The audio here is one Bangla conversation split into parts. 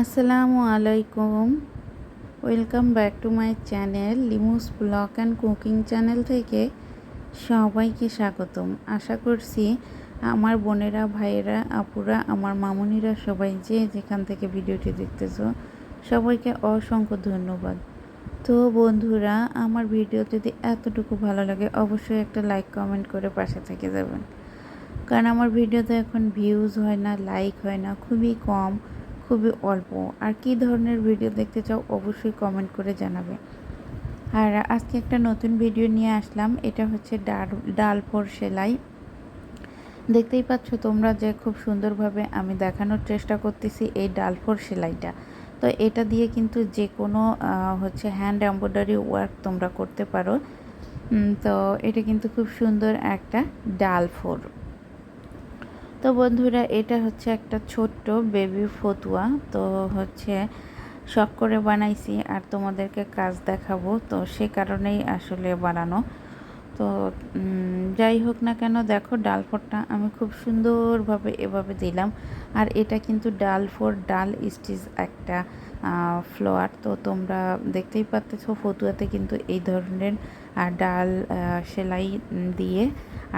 আসসালামু আলাইকুম। Welcome back to my channel Limus vlog and cooking channel থেকে সবাইকে স্বাগতম। আশা করছি আমার বোনেরা, ভাইয়েরা, আপুরা, আমার মামুনিরা সবাই যে যেখান থেকে ভিডিওটি দেখতেছো, সবাইকে অসংখ্য ধন্যবাদ। তো বন্ধুরা, আমার ভিডিও যদি এতটুকু ভালো লাগে, অবশ্যই একটা লাইক কমেন্ট করে পাশে থেকে যাবেন। কারণ আমার ভিডিওতে এখন ভিউজ হয় না লাইক হয় না, খুবই কম। খুবই অল্প। আর কি ধরনের ভিডিও দেখতে চাও অবশ্যই কমেন্ট করে জানাবে। আর আজকে একটা নতুন ভিডিও নিয়ে আসলাম। এটা হচ্ছে ডাল ডাল ফোর সেলাই। দেখতেই পাচ্ছ তোমরা যে খুব সুন্দরভাবে আমি দেখানোর চেষ্টা করতেছি এই ডাল ফোর সেলাইটা। তো এটা দিয়ে কিন্তু যে কোনো হচ্ছে হ্যান্ড এম্ব্রয়ডারি ওয়ার্ক তোমরা করতে পারো। তো এটা কিন্তু খুব সুন্দর একটা ডাল ফোর তো বন্ধুরা, এটা হচ্ছে একটা ছোট্ট বেবি ফতুয়া। তো হচ্ছে শখ করে বানাইছি আর তোমাদেরকে কাজ দেখাবো। তো সে কারণেই আসলে বানানো। তো যাই হোক না কেন, দেখো ডাল ফোরটা আমি খুব সুন্দরভাবে এভাবে দিলাম। আর এটা কিন্তু ডাল ফোর ডাল স্টিচ একটা ফ্লোয়ার তো তোমরা দেখতেই পাচ্ছ ফতুয়াতে কিন্তু এই ধরনের ডাল সেলাই দিয়ে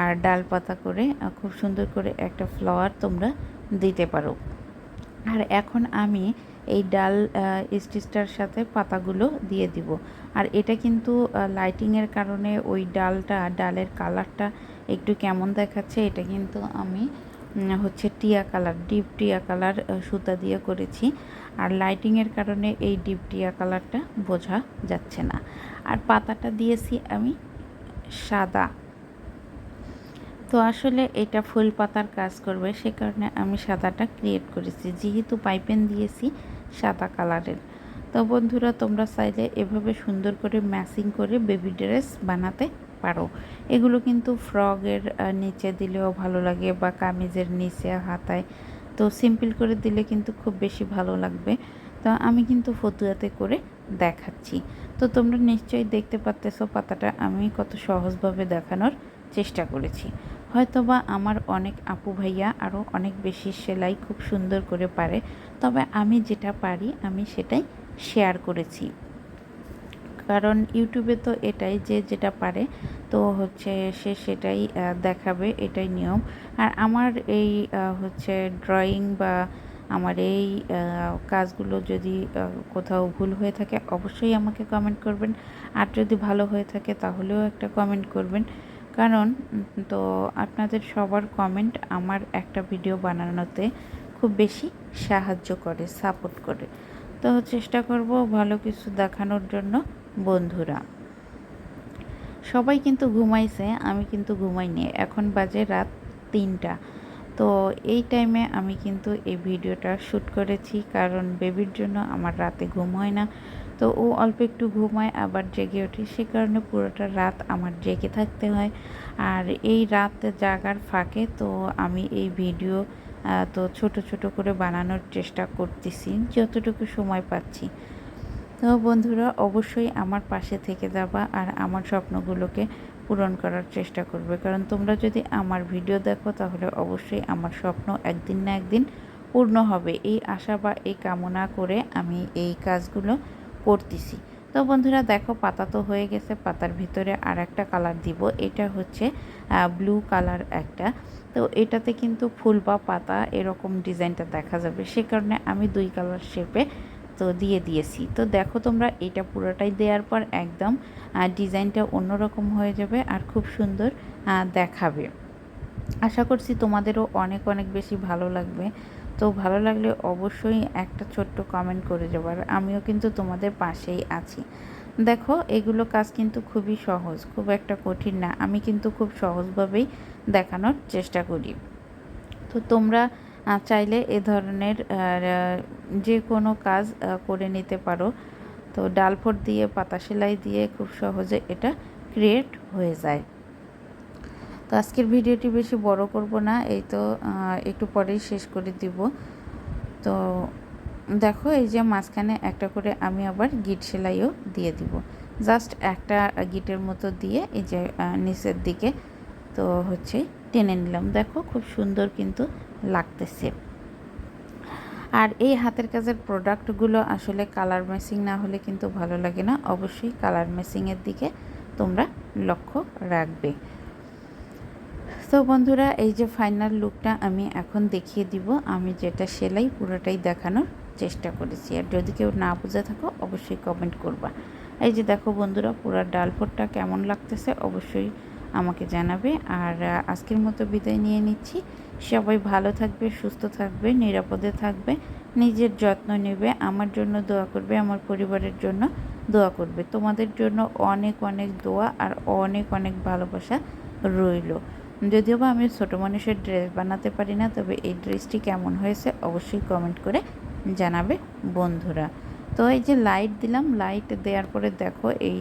আর ডাল পাতা করে খুব সুন্দর করে একটা ফ্লাওয়ার তোমরা দিতে পারো। আর এখন আমি এই ডাল স্টিচটার সাথে পাতাগুলো দিয়ে দিব। আর এটা কিন্তু লাইটিংয়ের কারণে ওই ডালটা, ডালের কালারটা একটু কেমন দেখাচ্ছে, এটা কিন্তু আমি হচ্ছে টিয়া কালার, ডিপ টিয়া কালার সুতা দিয়ে করেছি। আর লাইটিংয়ের কারণে এই ডিপ টিয়া কালারটা বোঝা যাচ্ছে না। আর পাতাটা দিয়েছি আমি সাদা। তো আসলে এটা ফুল পাতার কাজ করবে, সে কারণে আমি সাদাটা ক্রিয়েট করেছি। যেহেতু পাইপেন দিয়েছি সাদা কালারের। তো বন্ধুরা, তোমরা চাইলে এভাবে সুন্দর করে ম্যাচিং করে বেবি ড্রেস বানাতে পারো। এগুলো কিন্তু ফ্রগের নিচে দিলেও ভালো লাগে বা কামিজের নিচে হাতায়। তো সিম্পল করে দিলে কিন্তু খুব বেশি ভালো লাগবে। তো আমি কিন্তু ফতুয়াতে করে দেখাচ্ছি। তো তোমরা নিশ্চয়ই দেখতে পাচ্তেছো পাতাটা আমি কত সহজভাবে দেখানোর চেষ্টা করেছি। হয়তোবা আমার অনেক আপু ভাইয়া আরও অনেক বেশি সেলাই খুব সুন্দর করে পারে। তবে আমি যেটা পারি আমি সেটাই শেয়ার করেছি। কারণ ইউটিউবে তো এটাই যে যেটা পারে, তো হচ্ছে সে সেটাই দেখাবে, এটাই নিয়ম। আর আমার এই হচ্ছে ড্রয়িং বা আমার এই কাজগুলো যদি কোথাও ভুল হয়ে থাকে, অবশ্যই আমাকে কমেন্ট করবেন। আর যদি ভালো হয়ে থাকে, তাহলেও একটা কমেন্ট করবেন। কারণ তো আপনাদের সবার কমেন্ট আমার একটা ভিডিও বানানোতে খুব বেশি সাহায্য করে সাপোর্ট করে। তো চেষ্টা করব ভালো কিছু দেখানোর জন্য। বন্ধুরা। সবাই কিন্তু ঘুমাইছে, আমি কিন্তু ঘুমাইনি। এখন বাজে রাত তিনটা। তো এই টাইমে আমি কিন্তু এই ভিডিওটা শ্যুট করেছি কারণ বেবির জন্য আমার রাতে ঘুম হয় না। তো ও অল্প একটু ঘুমায়, আবার জেগে ওঠে। সে কারণে পুরোটা রাত আমার জেগে থাকতে হয়। আর এই রাত জাগার ফাঁকে তো আমি এই ভিডিও তো ছোট ছোট করে বানানোর চেষ্টা করতেছি, যতটুকু সময় পাচ্ছি। তো বন্ধুরা, অবশ্যই আমার পাশে থেকে যাবা আর আমার স্বপ্নগুলোকে পূরণ করার চেষ্টা করবে। কারণ তোমরা যদি আমার ভিডিও দেখো, তাহলে অবশ্যই আমার স্বপ্ন একদিন না একদিন পূর্ণ হবে। এই আশা বা এই কামনা করে আমি এই কাজগুলো করতেছি। তো বন্ধুরা, দেখো, পাতা তো হয়ে গেছে। পাতার ভিতরে আর একটা কালার দিব। এটা হচ্ছে ব্লু কালার একটা। তো এটাতে কিন্তু ফুল বা পাতা এরকম ডিজাইনটা দেখা যাবে। সে কারণে আমি দুই কালার শেপে তো দিয়ে দিয়েছি। তো দেখো তোমরা, এটা পুরোটাই দেওয়ার পর একদম ডিজাইনটা অন্যরকম হয়ে যাবে আর খুব সুন্দর দেখাবে। আশা করছি তোমাদেরও অনেক অনেক বেশি ভালো লাগবে। তো ভালো লাগলে অবশ্যই একটা ছোট্ট কমেন্ট করে যাবার আমিও কিন্তু তোমাদের পাশেই আছি। দেখো, এগুলো কাজ কিন্তু খুবই সহজ, খুব একটা কঠিন না। আমি কিন্তু খুব সহজভাবেই দেখানোর চেষ্টা করি। তো তোমরা চাইলে এ ধরনের যে কোনো কাজ করে নিতে পারো। তো ডালফোট দিয়ে, পাতা সেলাই দিয়ে খুব সহজে এটা ক্রিয়েট হয়ে যায়। তো আজকের ভিডিওটি বেশি বড় করব না, এই তো একটু পরেই শেষ করে দিব। তো দেখো, এই যে মাঝখানে একটা করে আমি আবার গিট সেলাইও দিয়ে দিব। জাস্ট একটা গিটের মতো দিয়ে এই যে নিচের দিকে তো হচ্ছে টেনে নিলাম। দেখো, খুব সুন্দর কিন্তু লাগতেছে। আর এই হাতের কাজের প্রোডাক্টগুলো আসলে কালার ম্যাচিং না হলে কিন্তু ভালো লাগে না। অবশ্যই কালার ম্যাচিংয়ের দিকে তোমরা লক্ষ্য রাখবে। তো বন্ধুরা, এই যে ফাইনাল লুকটা আমি এখন দেখিয়ে দিব। আমি যেটা সেলাই পুরোটাই দেখানোর চেষ্টা করেছি। আর যদি কেউ না বুঝে থাকো, অবশ্যই কমেন্ট করবা। এই যে দেখো বন্ধুরা, পুরো ডালফোরটা কেমন লাগতেছে অবশ্যই আমাকে জানাবে। আর আজকের মতো বিদায় নিয়ে নিচ্ছি। সবাই ভালো থাকবে, সুস্থ থাকবে, নিরাপদে থাকবে, নিজের যত্ন নেবে, আমার জন্য দোয়া করবে, আমার পরিবারের জন্য দোয়া করবে। তোমাদের জন্য অনেক অনেক দোয়া আর অনেক অনেক ভালোবাসা রইল। যদিও বা আমি ছোটো মানুষের ড্রেস বানাতে পারি না, তবে এই ড্রেসটি কেমন হয়েছে অবশ্যই কমেন্ট করে জানাবে বন্ধুরা। তো এই যে লাইট দিলাম লাইট দেওয়ার পরে দেখো এই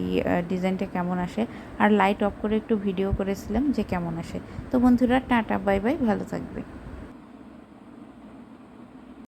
ডিজাইনটা কেমন আসে। আর লাইট অফ করে একটু ভিডিও করেছিলাম যে কেমন আসে। তো বন্ধুরা, টাটা বাই বাই ভালো থাকবে।